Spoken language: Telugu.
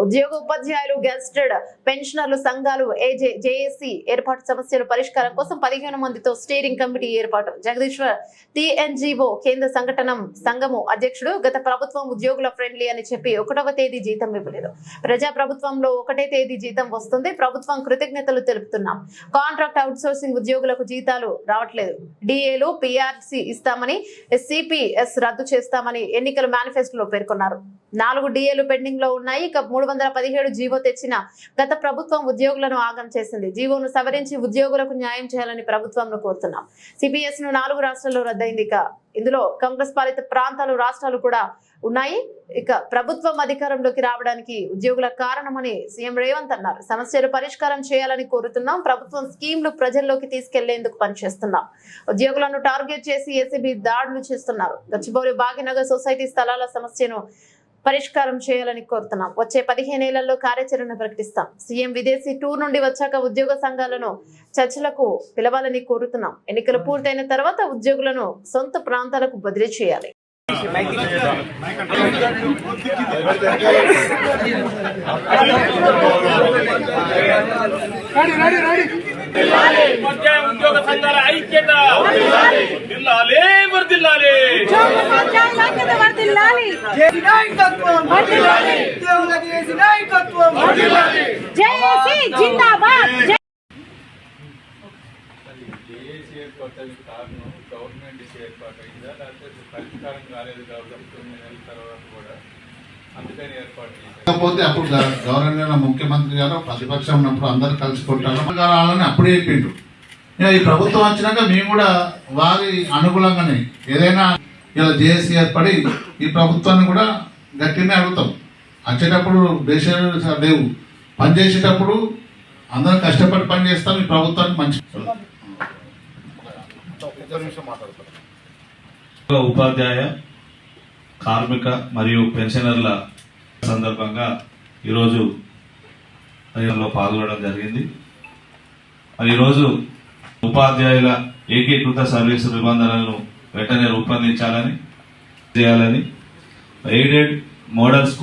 ఉద్యోగ ఉపాధ్యాయులు గెస్టెడ్ పెన్షనర్లు సంఘాలు ఏజే జేఏసీ ఏర్పాటు సమస్యల పరిష్కారం కోసం పదిహేను మందితో స్టీరింగ్ కమిటీ ఏర్పాటు. జగదీశ్వర్ టిఎన్జిఓ కేంద్ర సంఘటన సంఘము అధ్యక్షుడు గత ప్రభుత్వం ఉద్యోగుల ఫ్రెండ్లీ అని చెప్పి ఒకటవ తేదీ జీతం ఇవ్వలేదు. ప్రజా ప్రభుత్వంలో ఒకటే తేదీ జీతం వస్తుంది. ప్రభుత్వం కృతజ్ఞతలు తెలుపుతున్నాం. కాంట్రాక్ట్ అవుట్సోర్సింగ్ ఉద్యోగులకు జీతాలు రావట్లేదు. డిఏలు పిఆర్సి ఇస్తామని సిపిఎస్ రద్దు చేస్తామని ఎన్నికల మేనిఫెస్టోలో పేర్కొన్నారు. నాలుగు డిఏలు పెండింగ్లో ఉన్నాయి. ఇక మూడు వందల పదిహేడు జీవో తెచ్చిన గత ప్రభుత్వం ఉద్యోగులను ఆగం చేసింది. జీవోను సవరించి ఉద్యోగులకు న్యాయం చేయాలని ప్రభుత్వంను కోరుతున్నాం. సిపిఎస్ను నాలుగు రాష్ట్రాల్లో రద్దయింది ఇక. ఇందులో కాంగ్రెస్ పాలిత ప్రాంతాలు రాష్ట్రాలు కూడా ఉన్నాయి. ఇక ప్రభుత్వం అధికారంలోకి రావడానికి ఉద్యోగుల కారణమని సీఎం రేవంత్ అన్నారు. సమస్యలు పరిష్కారం చేయాలని కోరుతున్నాం. ప్రభుత్వం స్కీమ్లు ప్రజల్లోకి తీసుకెళ్ళేందుకు పనిచేస్తున్నాం. ఉద్యోగులను టార్గెట్ చేసి ఏసీబీ దాడులు చేస్తున్నారు. గచ్చిబౌలి భాగ్యనగర్ సొసైటీ స్థలాల సమస్యను పరిష్కారం చేయాలని కోరుతున్నాం. వచ్చే పదిహేనేళ్ళలో కార్యాచరణ ప్రకటిస్తాం. సీఎం విదేశీ టూర్ నుండి వచ్చాక ఉద్యోగ సంఘాలను చర్చలకు పిలవాలని కోరుతున్నాం. ఎన్నికలు పూర్తయిన తర్వాత ఉద్యోగులను సొంత ప్రాంతాలకు బదిలీ చేయాలి. ఉద్యోగ సంఘాల ఐక్యత. జేఏసీ జిందాబాద్ జై- జేఏసీ ఏర్పాటు కారణం గవర్నమెంట్ ఇష్యూ ఏర్పాటు అయిందా లేకపోతే పరిష్కారం కాలేదు కాబట్టి తొమ్మిది నెలల తర్వాత కూడా అందుకని ఏర్పాటు చేశారు కాకపోతే అప్పుడు గ- గౌరవనీయ ముఖ్యమంత్రి గారు ప్రతిపక్షం ఉన్నప్పుడు అందరు కలుసుకుంటారు కావాలని అప్పుడే చెప్పిండ్రు. ఇక ఈ ప్రభుత్వం వచ్చినాక మేము కూడా వారి అనుకూలంగానే ఏదైనా ఇలా జేఏసీ ఏర్పడి ఈ ప్రభుత్వాన్ని కూడా గట్టినే అడుగుతాం. వచ్చేటప్పుడు దేశాలు లేవు. పని చేసేటప్పుడు అందరం కష్టపడి పని చేస్తాం ఈ ప్రభుత్వానికి మంచి ఉపాధ్యాయ కార్మిక మరియు పెన్షనర్ల సందర్భంగా ఈరోజు లో పాల్గొనడం జరిగింది. మరి ఈరోజు ఉపాధ్యాయుల ఏకీకృత సర్వీసు నిబంధనలను వెంటనే రూపొందించాలని చేయాలని. Aided model school